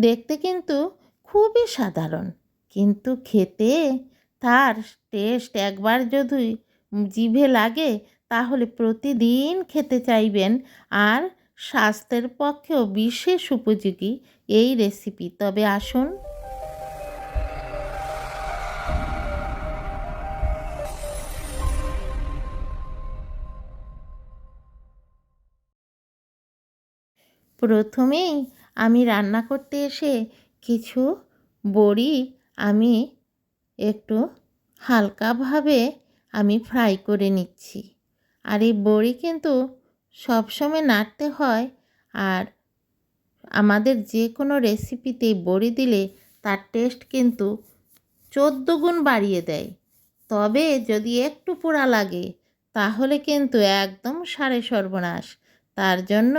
দেখতে কিন্তু খুবই সাধারণ। কিন্তু খেতে তার টেস্ট একবার যদি জিভে লাগে, তাহলে প্রতিদিন খেতে চাইবেন আর স্বাস্থ্যের পক্ষেও বিশেষ উপযোগী এই রেসিপি তবে আসুন। প্রথমেই আমি রান্না করতে এসে কিছু বড়ি আমি একটু হালকাভাবে আমি ফ্রাই করে নিচ্ছি। আর এই বড়ি কিন্তু সবসময় নাড়তে হয় আর আমাদের যে কোনো রেসিপিতে বড়ি দিলে তার টেস্ট কিন্তু চোদ্দ গুণ বাড়িয়ে দেয়। তবে যদি একটু পোড়া লাগে, তাহলে কিন্তু একদম সাড়ে সর্বনাশ। তার জন্য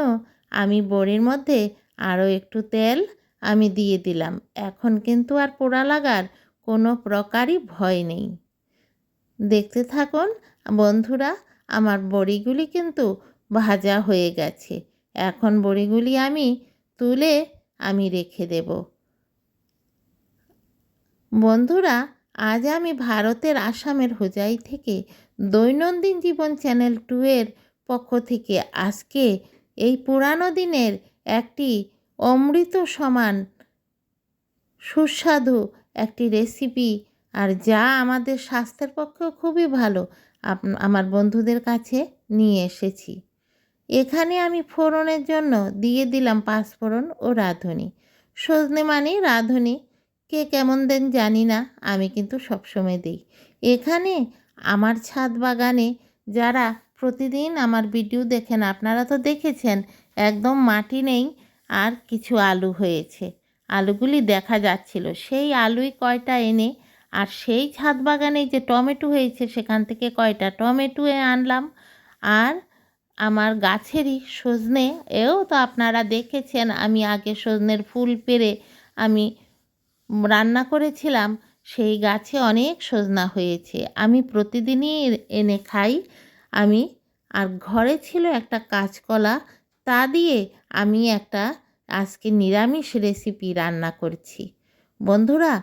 আমি বড়ির মধ্যে আরও একটু তেল আমি দিয়ে দিলাম। এখন কিন্তু আর পোড়া লাগার কোনো প্রকারই ভয় নেই। দেখতে থাকুন, বন্ধুরা, আমার বড়িগুলি কিন্তু ভাজা হয়ে গেছে। এখন বড়িগুলি আমি তুলে আমি রেখে দেব। বন্ধুরা, আজ আমি ভারতের আসামের হোজাই থেকে দৈনন্দিন জীবন চ্যানেল টু এর পক্ষ থেকে আজকে এই পুরানো দিনের একটি অমৃত সমান। সুস্বাদু একটি রেসিপি আর যা আমাদের স্বাস্থ্যের পক্ষেও খুবই ভালো। আমার বন্ধুদের কাছে নিয়ে এসেছি। এখানে আমি ফোড়নের জন্য দিয়ে দিলাম পাঁচফোড়ন ও রাঁধুনি। সজনে মানে রাঁধুনি। কে কেমন দেন জানি না, আমি কিন্তু সবসময় দিই। এখানে আমার ছাদ বাগানে যারা প্রতিদিন আমার ভিডিও দেখেন, আপনারা তো দেখেছেন, একদম মাটি নেই আর কিছু আলু হয়েছে। আলুগুলি দেখা যাচ্ছিল। সেই আলুই কয়টা এনে আর সেই ছাদ বাগানে যে টমেটো হয়েছে, সেখান থেকে কয়টা টমেটো আনলাম। আর আমার গাছেরই সজনে, এও তো আপনারা দেখেছেন, আমি আগে সজনের ফুল পেরে আমি রান্না করেছিলাম, সেই গাছে অনেক সজনা হয়েছে। আমি প্রতিদিনই এনে খাই। আমি, আর ঘরে ছিল একটা কাঁচকলা তা দিয়ে আমি একটা আজকে নিরামিষ রেসিপি রান্না করছি। বন্ধুরা,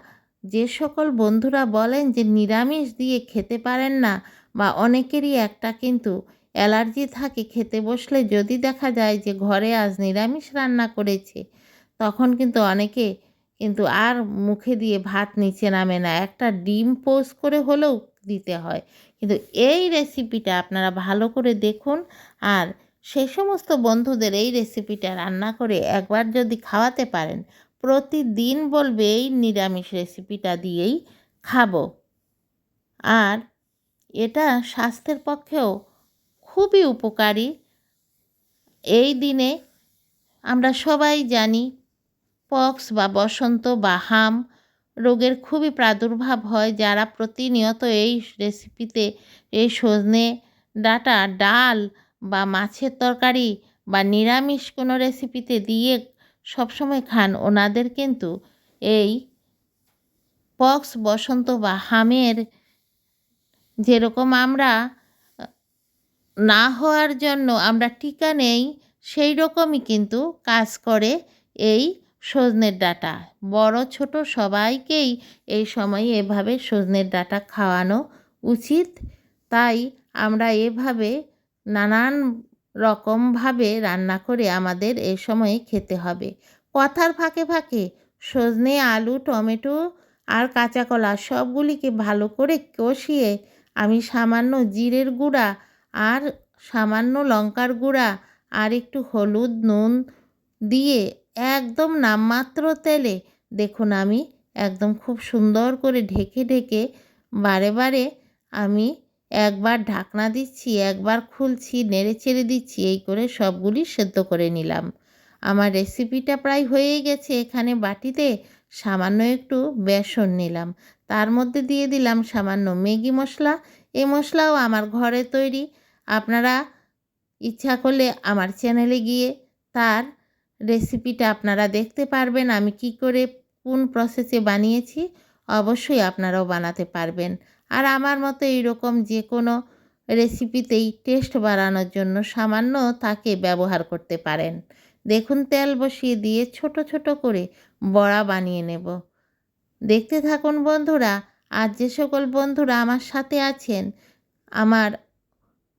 যে সকল বন্ধুরা বলেন যে নিরামিষ দিয়ে খেতে পারেন না বা অনেকেরই একটা কিন্তু অ্যালার্জি থাকে খেতে বসলে যদি দেখা যায় যে ঘরে আজ নিরামিষ রান্না করেছে, তখন কিন্তু অনেকে কিন্তু আর মুখে দিয়ে ভাত নিচে নামে না, একটা ডিম পোস্ট করে হলেও দিতে হয়। কিন্তু এই রেসিপিটা আপনারা ভালো করে দেখুন আর সেই সমস্ত বন্ধুদের এই রেসিপিটা রান্না করে একবার যদি খাওয়াতে পারেন, প্রতিদিন বলবে এই নিরামিষ রেসিপিটা দিয়েই খাব। আর এটা স্বাস্থ্যের পক্ষেও খুবই উপকারী। এই দিনে আমরা সবাই জানি পক্স বা বসন্ত বা হাম রোগের খুবই প্রাদুর্ভাব হয়, যারা প্রতিনিয়ত এই রেসিপিতে এই সজনে ডাটা, ডাল বা মাছের তরকারি বা নিরামিষ কোনো রেসিপিতে দিয়ে সবসময় খান, ওনাদের কিন্তু এই পক্স, বসন্ত বা হামের যেরকম আমরা, না হওয়ার জন্য আমরা টিকা নেই, সেই রকমই কিন্তু কাজ করে এই সজনের ডাটা। বড়, ছোট সবাইকেই এই সময় এভাবে সজনের ডাটা খাওয়ানো উচিত। তাই আমরা এভাবে নানান রকমভাবে রান্না করে আমাদের এ সময়ে খেতে হবে। কথার ফাঁকে ফাঁকে সজনে, আলু, টমেটো আর কাঁচা কলা সবগুলিকে ভালো করে কষিয়ে আমি সামান্য জিরের গুঁড়া আর সামান্য লঙ্কার গুঁড়া আর একটু হলুদ, নুন দিয়ে একদম নামমাত্র তেলে দেখুন আমি একদম খুব সুন্দর করে ঢেকে ঢেকে বারে বারে আমি একবার ঢাকনা দিচ্ছি, একবার খুলছি, নেড়ে চেড়ে দিচ্ছি, এই করে সবগুলি সেদ্ধ করে নিলাম। আমার রেসিপিটা প্রায় হয়েই গেছে, এখানে বাটিতে সামান্য একটু বেসন নিলাম। তার মধ্যে দিয়ে দিলাম সামান্য ম্যাগি মশলা। এই মশলাও আমার ঘরে তৈরি। আপনারা ইচ্ছা করলে আমার চ্যানেলে গিয়ে তার রেসিপিটা আপনারা দেখতে পারবেন, আমি কি করে, কোন প্রসেসে বানিয়েছি, অবশ্যই আপনারাও বানাতে পারবেন। আর আমার মতো এইরকম যে কোনো রেসিপিতেই টেস্ট বাড়ানোর জন্য সামান্য তাকে ব্যবহার করতে পারেন। দেখুন, তেল বসিয়ে দিয়ে ছোট ছোট করে বড়া বানিয়ে নেব। দেখতে থাকুন বন্ধুরা আর যে সকল বন্ধুরা আমার সাথে আছেন, আমার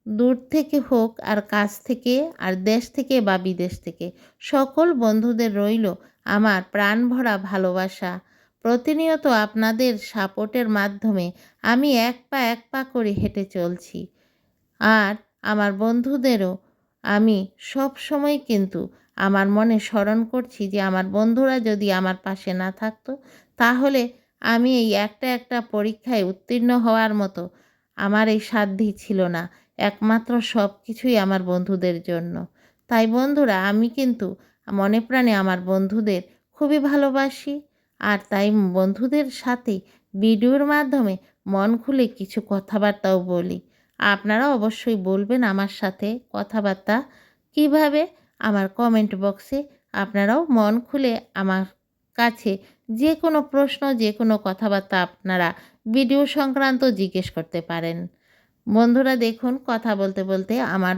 দূর থেকে হোক আর কাছ থেকে আর দেশ থেকে বা বিদেশ থেকে, সকল বন্ধুদের রইল আমার প্রাণ ভরা ভালোবাসা। প্রতিনিয়ত আপনাদের সাপোর্টের মাধ্যমে আমি এক পা এক পা করে হেঁটে চলছি। আর আমার বন্ধুদেরও আমি সব সময় কিন্তু আমার মনে স্মরণ করছি যে আমার বন্ধুরা যদি আমার পাশে না থাকতো, তাহলে আমি এই একটা একটা পরীক্ষায় উত্তীর্ণ হওয়ার মতো আমার এই সাধ্যি ছিল না, একমাত্র সব কিছুই আমার বন্ধুদের জন্য। তাই বন্ধুরা, আমি কিন্তু মনে প্রাণে আমার বন্ধুদের খুবই ভালোবাসি। আর তাই বন্ধুদের সাথে ভিডিওর মাধ্যমে মন খুলে কিছু কথাবার্তাও বলি। আপনারা অবশ্যই বলবেন আমার সাথে কথাবার্তা কীভাবে? আমার কমেন্ট বক্সে আপনারাও মন খুলে আমার কাছে যে কোনো প্রশ্ন যে কোনো কথাবার্তা আপনারা ভিডিও সংক্রান্ত জিজ্ঞেস করতে পারেন। বন্ধুরা দেখুন, কথা বলতে বলতে আমার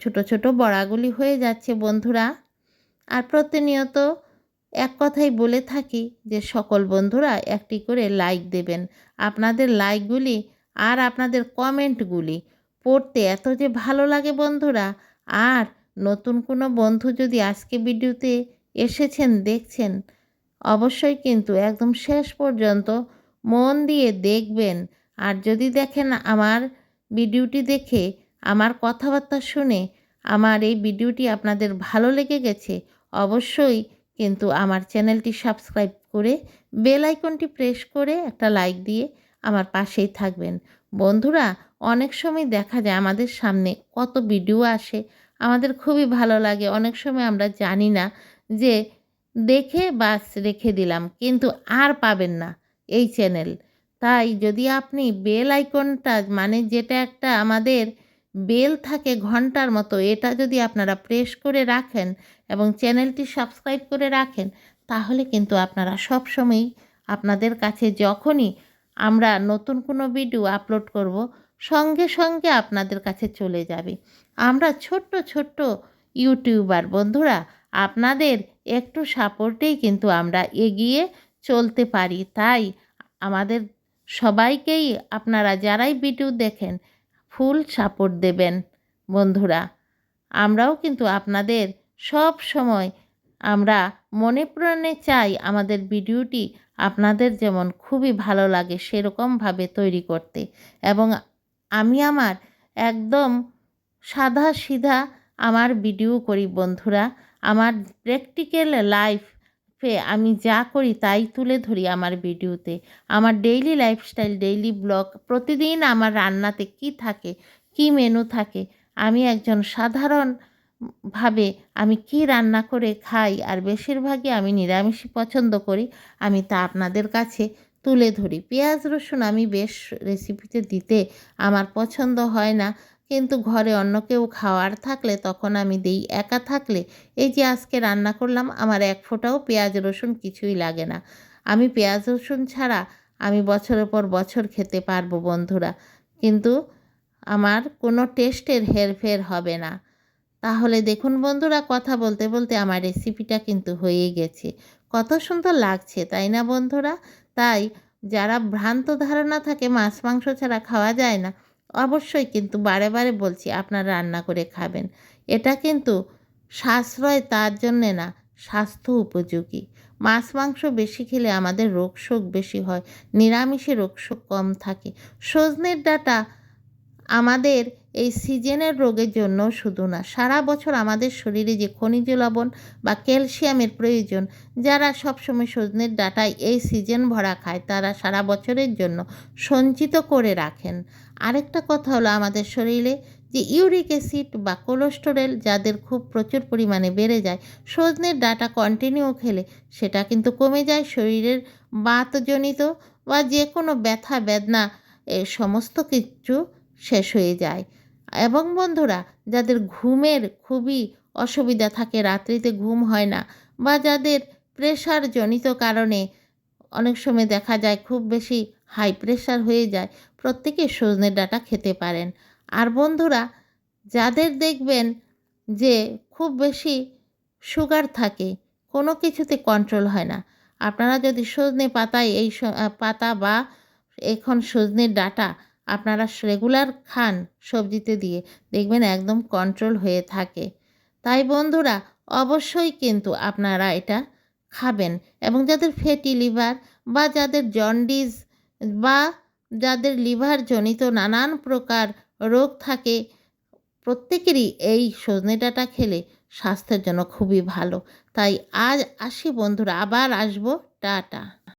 ছোট ছোট বড়াগুলি হয়ে যাচ্ছে বন্ধুরা। আর প্রতিনিয়ত এক কথাই বলে থাকি যে সকল বন্ধুরা একটি করে লাইক দেবেন। আপনাদের লাইকগুলি আর আপনাদের কমেন্টগুলি পড়তে এত যে ভালো লাগে বন্ধুরা। আর নতুন কোনো বন্ধু যদি আজকে ভিডিওতে এসেছেন, দেখছেন, অবশ্যই কিন্তু একদম শেষ পর্যন্ত মন দিয়ে দেখবেন। আর যদি দেখেন আমার ভিডিওটি দেখে, আমার কথাবার্তা শুনে, আমার এই ভিডিওটি আপনাদের ভালো লেগে গেছে, অবশ্যই কিন্তু আমার চ্যানেলটি সাবস্ক্রাইব করে বেল আইকনটি প্রেস করে একটা লাইক দিয়ে আমার পাশেই থাকবেন। বন্ধুরা, অনেক সময় দেখা যায় আমাদের সামনে কত ভিডিও আসে, আমাদের খুবই ভালো লাগে। অনেক সময় আমরা জানি না যে দেখে বাস রেখে দিলাম, কিন্তু আর পাবেন না এই চ্যানেল। তাই যদি আপনি বেল আইকনটা মানে যেটা একটা আমাদের বেল থাকে ঘণ্টার মতো, এটা যদি আপনারা প্রেস করে রাখেন এবং চ্যানেলটি সাবস্ক্রাইব করে রাখেন, তাহলে কিন্তু আপনারা সব সময়ই আপনাদের কাছে যখনই আমরা নতুন কোনো ভিডিও আপলোড করব, সঙ্গে সঙ্গে আপনাদের কাছে চলে যাবে। আমরা ছোট্ট ছোট্ট ইউটিউবার বন্ধুরা, আপনাদের একটু সাপোর্টেই কিন্তু আমরা এগিয়ে চলতে পারি। তাই আমাদের সবাইকেই আপনারা যারাই ভিডিও দেখেন, ফুল সাপোর্ট দেবেন বন্ধুরা। আমরাও কিন্তু আপনাদের সব সময় আমরা মনে প্রাণে চাই আমাদের ভিডিওটি আপনাদের যেমন খুবই ভালো লাগে সেরকমভাবে তৈরি করতে। এবং আমি আমার একদম সাদা সিধা আমার ভিডিও করি বন্ধুরা। আমার প্র্যাকটিক্যাল লাইফে আমি যা করি তাই তুলে ধরি আমার ভিডিওতে। আমার ডেইলি লাইফস্টাইল, ডেইলি ব্লগ, প্রতিদিন আমার রান্নাতে কি থাকে, কি মেনু থাকে, আমি একজন সাধারণ ভাবে আমি কি রান্না করে খাই আর বেশিরভাগই আমি নিরামিষই পছন্দ করি, আমি তা আপনাদের কাছে তুলে ধরি। পেঁয়াজ, রসুন আমি বেশ রেসিপিতে দিতে আমার পছন্দ হয় না, কিন্তু ঘরে অন্য কেউ খাওয়ার থাকলে তখন আমি দিই একা থাকলে। এই যে আজকে রান্না করলাম, আমার এক ফোঁটাও পেঁয়াজ, রসুন কিছুই লাগে না। আমি পেঁয়াজ, রসুন ছাড়া আমি বছরের পর বছর খেতে পারব বন্ধুরা, কিন্তু আমার কোনো টেস্টের হেরফের হবে না। তাহলে দেখুন বন্ধুরা, কথা বলতে বলতে আমার রেসিপিটা কিন্তু হয়ে গেছে। কত সুন্দর লাগছে, তাই না বন্ধুরা? তাই যারা ভ্রান্ত ধারণা থাকে মাছ, মাংস ছাড়া খাওয়া যায় না, অবশ্যই কিন্তু বারে বারে বলছি আপনারা রান্না করে খাবেন। এটা কিন্তু সাশ্রয় তার জন্যে না, স্বাস্থ্য উপযোগী। মাছ, মাংস বেশি খেলে আমাদের রোগ শোক বেশি হয়, নিরামিষে রোগ শোক কম থাকে। সজনের ডাটা আমাদের এই সিজনের রোগের জন্য শুধু না, সারা বছর আমাদের শরীরে যে খনিজ লবণ বা ক্যালসিয়ামের প্রয়োজন, যারা সবসময় সজনের ডাটায় এই সিজন ভরা খায়, তারা সারা বছরের জন্য সঞ্চিত করে রাখেন। আরেকটা কথা হলো আমাদের শরীরে যে ইউরিক অ্যাসিড বা কোলেস্টেরল যাদের খুব প্রচুর পরিমাণে বেড়ে যায়, সজনের ডাটা কন্টিনিউ খেলে সেটা কিন্তু কমে যায় শরীরের বাতজনিত বা যে কোনো ব্যথা, বেদনা, এ সমস্ত কিছু শেষ হয়ে যায়। এবং বন্ধুরা, যাদের ঘুমের খুবই অসুবিধা থাকে, রাত্রিতে ঘুম হয় না বা যাদের প্রেশার জনিত কারণে অনেক সময় দেখা যায় খুব বেশি হাই প্রেশার হয়ে যায়, প্রত্যেকে সজনের ডাটা খেতে পারেন। আর বন্ধুরা, যাদের দেখবেন যে খুব বেশি সুগার থাকে, কোনো কিছুতে কন্ট্রোল হয় না। আপনারা যদি সজনে পাতায় এই পাতা বা এখন সজনের ডাঁটা আপনারা রেগুলার খান সবজিতে দিয়ে, দেখবেন একদম কন্ট্রোল হয়ে থাকে। তাই বন্ধুরা, অবশ্যই কিন্তু আপনারা এটা খাবেন এবং যাদের ফ্যাটি লিভার বা যাদের জন্ডিস বা যাদের লিভার জনিত নানান প্রকার রোগ থাকে, প্রত্যেকেরই এই সজনে ডাঁটা খেলে স্বাস্থ্যের জন্য খুবই ভালো। তাই আজ আসি বন্ধুরা, আবার আসব। টাটা।